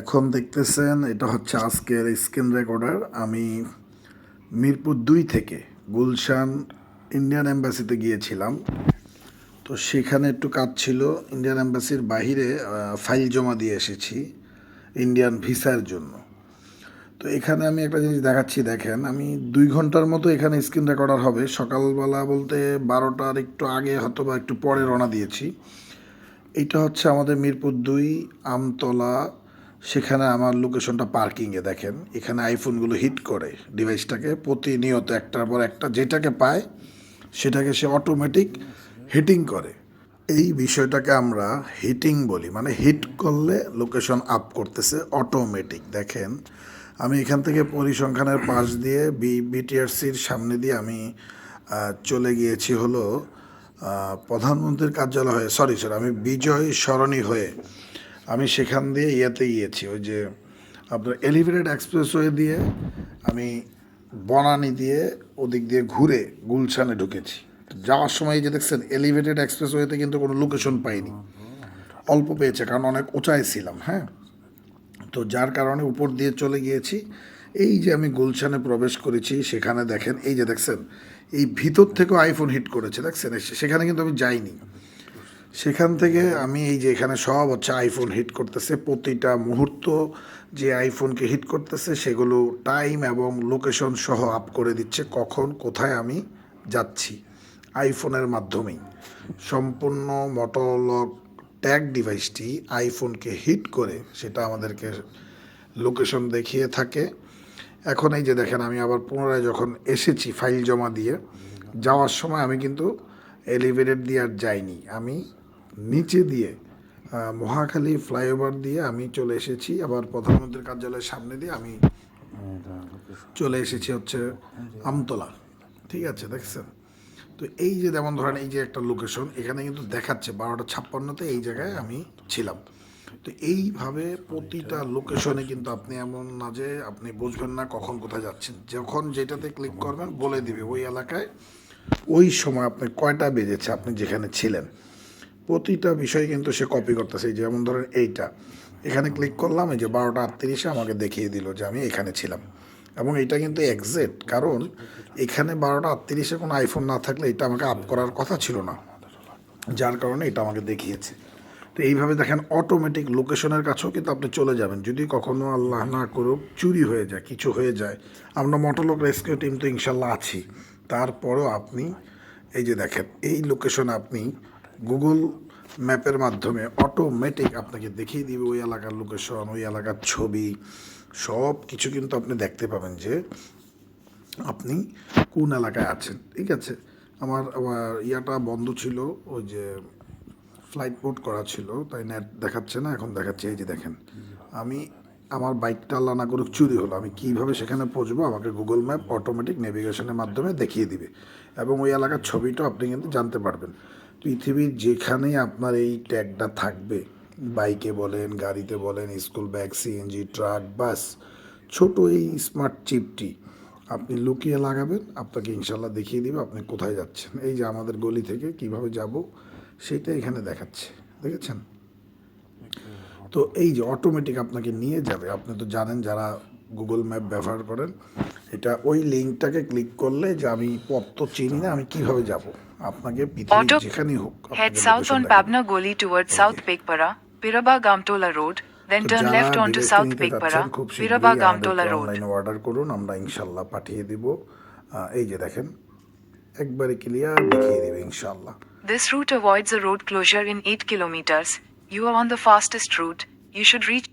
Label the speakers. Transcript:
Speaker 1: এখন দেখতেছেন, এটা হচ্ছে আজকের স্ক্রিন রেকর্ডার আমি মিরপুর দুই থেকে গুলশান ইন্ডিয়ান এম্বাসিতে গিয়েছিলাম। তো সেখানে একটু কাজ ছিল। ইন্ডিয়ান এম্বাসির বাহিরে ফাইল জমা দিয়ে এসেছি ইন্ডিয়ান ভিসার জন্য। তো এখানে আমি একটা জিনিস দেখাচ্ছি, দেখেন। আমি দুই ঘণ্টার মতো এখানে স্ক্রিন রেকর্ডার হবে। সকালবেলা বলতে বারোটার একটু আগে হয়তো বা একটু পরে রওনা দিয়েছি। এটা হচ্ছে আমাদের মিরপুর দুই আমতলা সেখানে আমার লোকেশনটা পার্কিংয়ে দেখেন। এখানে আইফোনগুলো হিট করে ডিভাইসটাকে প্রতিনিয়ত একটার পর একটা যেটাকে পায়, সেটাকে সে অটোমেটিক হিটিং করে। এই বিষয়টাকে আমরা হিটিং বলি মানে হিট করলে লোকেশন আপ করতেছে অটোমেটিক দেখেন, আমি এখান থেকে পরিসংখ্যানের পাশ দিয়ে বি বিটিআরসির সামনে দিয়ে আমি চলে গিয়েছি হলো প্রধানমন্ত্রীর কার্যালয় হয়ে সরি স্যার আমি বিজয় সরণি হয়ে আমি সেখান দিয়ে ইয়েতে গিয়েছি, ওই যে আপনার এলিভেটেড এক্সপ্রেসওয়ে দিয়ে আমি বনানি দিয়ে ওদিক দিয়ে ঘুরে গুলশানে ঢুকেছি। যাওয়ার সময় যে দেখছেন এলিভেটেড এক্সপ্রেসওয়েতে কিন্তু কোনো লোকেশন পাইনি। অল্প পেয়েছে, কারণ অনেক উঁচায় ছিলাম হ্যাঁ? তো যার কারণে উপর দিয়ে চলে গিয়েছি। এই যে আমি গুলশানে প্রবেশ করেছি, সেখানে দেখেন, এই যে দেখছেন, এই ভিতর থেকেও আইফোন হিট করেছে, দেখছেন? সেখানে কিন্তু আমি যাইনি। সেখান থেকে আমি এই যে এখানে সব হচ্ছে আইফোন হিট করতেছে, প্রতিটা মুহূর্ত যে আইফোনকে হিট করতেছে সেগুলো টাইম এবং লোকেশন সহ আপ করে দিচ্ছে কখন, কোথায় আমি যাচ্ছি আইফোনের মাধ্যমেই। সম্পূর্ণ মোটরলক ট্যাগ ডিভাইসটি আইফোনকে হিট করে সেটা আমাদেরকে লোকেশন দেখিয়ে থাকে। এখন এই যে দেখেন, আমি আবার পুনরায় যখন এসেছি ফাইল জমা দিয়ে, যাওয়ার সময় আমি কিন্তু এলিভেটেড দিয়ে আর যাইনি। আমি নিচে দিয়ে মহাখালী ফ্লাইওভার দিয়ে আমি চলে এসেছি। আবার প্রধানমন্ত্রীর কার্যালয়ের সামনে দিয়ে আমি চলে এসেছি হচ্ছে আমতলা। ঠিক আছে, দেখছেন? তো এই যে যেমন ধরেন এই যে একটা লোকেশন এখানে কিন্তু দেখাচ্ছে বারোটা ছাপ্পান্নতে এই জায়গায় আমি ছিলাম। তো এইভাবে প্রতিটা লোকেশনে কিন্তু আপনি এমন না যে আপনি বুঝবেন না কখন কোথায় যাচ্ছেন। যখন যেটাতে ক্লিক করবেন বলে দিবে ওই এলাকায়। ওই সময় আপনি কয়টা বেজেছে আপনি যেখানে ছিলেন? প্রতিটা বিষয় কিন্তু সে কপি করতেছে। যেমন ধরেন এইটা। এখানে ক্লিক করলাম, এই যে বারোটা আটত্রিশে আমাকে দেখিয়ে দিল যে আমি এখানে ছিলাম। এবং এটা কিন্তু এক্সাক্ট কারণ এখানে বারোটা আটত্রিশে কোনো আইফোন না থাকলে এটা আমাকে আপ করার কথা ছিল না। যার কারণে এটা আমাকে দেখিয়েছে। তো এইভাবে দেখেন অটোমেটিক লোকেশনের কাছেও কিন্তু আপনি চলে যাবেন। যদি কখনও আল্লাহ না করুক, চুরি হয়ে যায়, কিছু হয়ে যায়। আমরা মোটরলোক রেস্কিউ টিম তো ইনশাল্লাহ আছি। তারপরেও আপনি, এই যে দেখেন, এই লোকেশন আপনি গুগল ম্যাপের মাধ্যমে অটোমেটিক আপনাকে দেখিয়ে দিবে ওই এলাকার লোকেশন ওই এলাকার ছবি, সব কিছু কিন্তু আপনি দেখতে পাবেন যে আপনি কোন এলাকায় আছেন, ঠিক আছে? আমার ইয়াটা বন্ধ ছিল, ওই যে ফ্লাইট মোড করা ছিল, তাই নেট দেখাচ্ছে না, এখন দেখাচ্ছে, এই যে দেখেন। আমি, আমার বাইকটা আল্লাহ না করুক চুরি হলো, আমি কীভাবে সেখানে পৌঁছবো? আমাকে গুগল ম্যাপ অটোমেটিক নেভিগেশনের মাধ্যমে দেখিয়ে দিবে। এবং ওই এলাকার ছবিটাও আপনি কিন্তু জানতে পারবেন। পৃথিবীর যেখানেই আপনার এই ট্যাগটা থাকবে, বাইকে বলেন, গাড়িতে বলেন, school bag, CNG, truck, bus, ছোট এই স্মার্ট চিপটি আপনি লুকিয়ে লাগাবেন, আপনাকে ইনশাল্লাহ দেখিয়ে দিবে আপনি কোথায় যাচ্ছেন। এই যে আমাদের গলি থেকে কীভাবে যাব সেটা এখানে দেখাচ্ছে, দেখেছেন? তো এই যে অটোমেটিক আপনাকে নিয়ে যাবে, আপনি তো জানেন যারা গুগল ম্যাপ ব্যবহার করেন, এটা ওই লিঙ্কটাকে ক্লিক করলে যে আমি পথ তো চিনি না, আমি কীভাবে যাব? আপনাকে পৃথিবীর
Speaker 2: Auto-
Speaker 1: যেখানেই হোক আপনাকে
Speaker 2: Head south
Speaker 1: location
Speaker 2: on
Speaker 1: দেখাবে।
Speaker 2: Pabna Goli towards South Pekpara, Piraba Gamtola Road, then
Speaker 1: তো
Speaker 2: turn
Speaker 1: যারা
Speaker 2: left onto
Speaker 1: ডিরেক্ট
Speaker 2: South
Speaker 1: নিতে
Speaker 2: Pekpara,
Speaker 1: যাচ্ছেন, খুব
Speaker 2: Piraba
Speaker 1: শীঘ্রই
Speaker 2: Gamtola
Speaker 1: আমাদেরকে
Speaker 2: Road.
Speaker 1: অনলাইনে অর্ডার করুন আমরা ইনশাল্লাহ পাঠিয়ে দিব আহ, এই যে দেখেন একবারে ক্লিয়ার দেখিয়ে দেবে ইনশাল্লাহ
Speaker 2: This route avoids a road closure in 8 kilometers. You are on the fastest route. You should reach